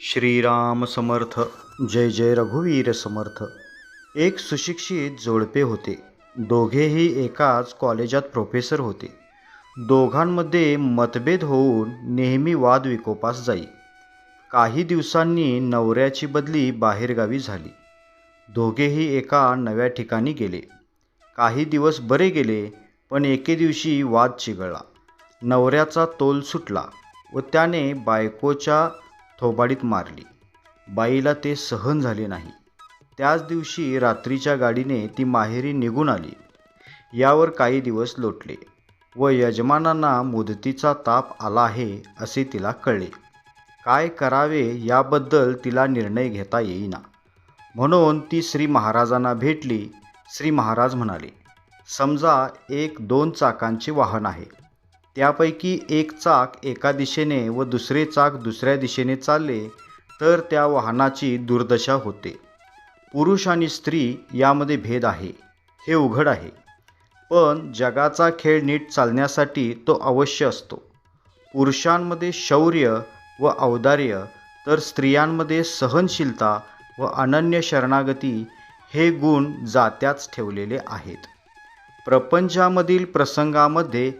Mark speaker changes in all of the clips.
Speaker 1: श्रीराम समर्थ जय जय रघुवीर समर्थ. एक सुशिक्षित जोडपे होते. दोघेही एकाच कॉलेजात प्रोफेसर होते. दोघांमध्ये मतभेद होऊन नेहमी वाद विकोपास जाई. काही दिवसांनी नवऱ्याची बदली बाहेरगावी झाली. दोघेही एका नव्या ठिकाणी गेले. काही दिवस बरे गेले पण एके दिवशी वाद चिघळला. नवऱ्याचा तोल सुटला व त्याने बायकोच्या थोबाडीत मारली. बाईला ते सहन झाले नाही. त्याच दिवशी रात्रीच्या गाडीने ती माहेरी निघून आली. यावर काही दिवस लोटले व यजमानांना मुदतीचा ताप आला आहे असे तिला कळले. काय करावे याबद्दल तिला निर्णय घेता येईना. म्हणून ती श्री महाराजांना भेटली. श्री महाराज म्हणाले समजा एक दोन चाकांचे वाहन आहे. त्यापैकी एक चाक एका दिशेने व दुसरे चाक दुसऱ्या दिशेने चालले तर त्या वाहनाची दुर्दशा होते. पुरुष आणि स्त्री यामध्ये भेद आहे. हे उघड आहे. पण जगाचा खेळ नीट चालण्यासाठी तो अवश्य असतो. पुरुषांमध्ये शौर्य व औदार्य तर स्त्रियांमध्ये सहनशीलता व अनन्य शरणागती हे गुण जात्याच ठेवलेले आहेत. प्रपंचामधील प्रसंगामध्ये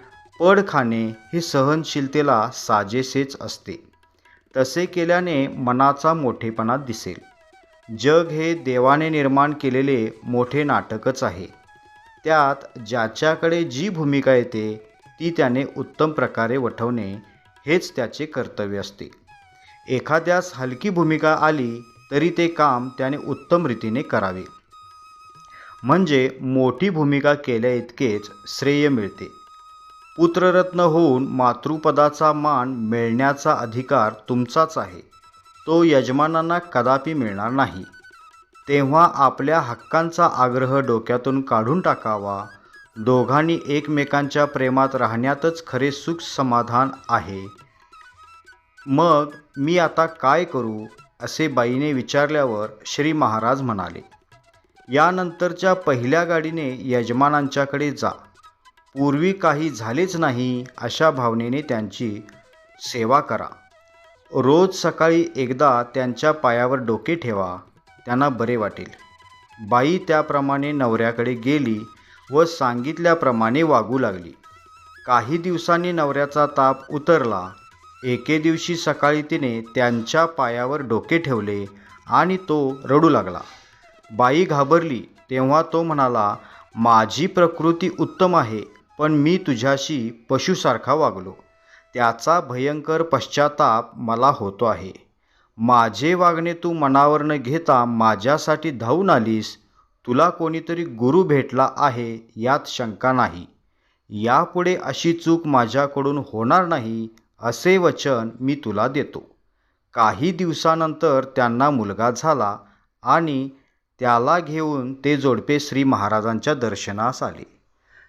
Speaker 1: पड खाणे हे सहनशीलतेला साजेसेच असते. तसे केल्याने मनाचा मोठेपणा दिसेल. जग हे देवाने निर्माण केलेले मोठे नाटकच आहे. त्यात ज्याच्याकडे जी भूमिका येते ती त्याने उत्तम प्रकारे वठवणे हेच त्याचे कर्तव्य असते. एखाद्यास हलकी भूमिका आली तरी ते काम त्याने उत्तम रीतीने करावे. म्हणजे मोठी भूमिका केल्या इतकेच श्रेय मिळते. पुत्ररत्न होऊन मातृपदाचा मान मिळण्याचा अधिकार तुमचाच आहे. तो यजमानांना कदापि मिळणार नाही. तेव्हा आपल्या हक्कांचा आग्रह डोक्यातून काढून टाकावा. दोघांनी एकमेकांच्या प्रेमात राहण्यातच खरे सुख समाधान आहे. मग मी आता काय करू? असे बाईने विचारल्यावर श्री महाराज म्हणाले यानंतरच्या पहिल्या गाडीने यजमानांच्याकडे जा. पूर्वी काही झालेच नाही अशा भावनेने त्यांची सेवा करा. रोज सकाळी एकदा त्यांच्या पायावर डोके ठेवा त्यांना बरे वाटेल. बाई त्याप्रमाणे नवऱ्याकडे गेली व सांगितल्याप्रमाणे वागू लागली. काही दिवसांनी नवऱ्याचा ताप उतरला. एके दिवशी सकाळी तिने त्यांच्या पायावर डोके ठेवले आणि तो रडू लागला. बाई घाबरली तेव्हा तो म्हणाला माझी प्रकृती उत्तम आहे. पण मी तुझ्याशी पशुसारखा वागलो. त्याचा भयंकर पश्चाताप मला होतो आहे. माझे वागणे तू मनावर न घेता माझ्यासाठी धावून आलीस. तुला कोणीतरी गुरु भेटला आहे यात शंका नाही. यापुढे अशी चूक माझ्याकडून होणार नाही असे वचन मी तुला देतो. काही दिवसानंतर त्यांना मुलगा झाला आणि त्याला घेऊन ते जोडपे श्री महाराजांच्या दर्शनास आले.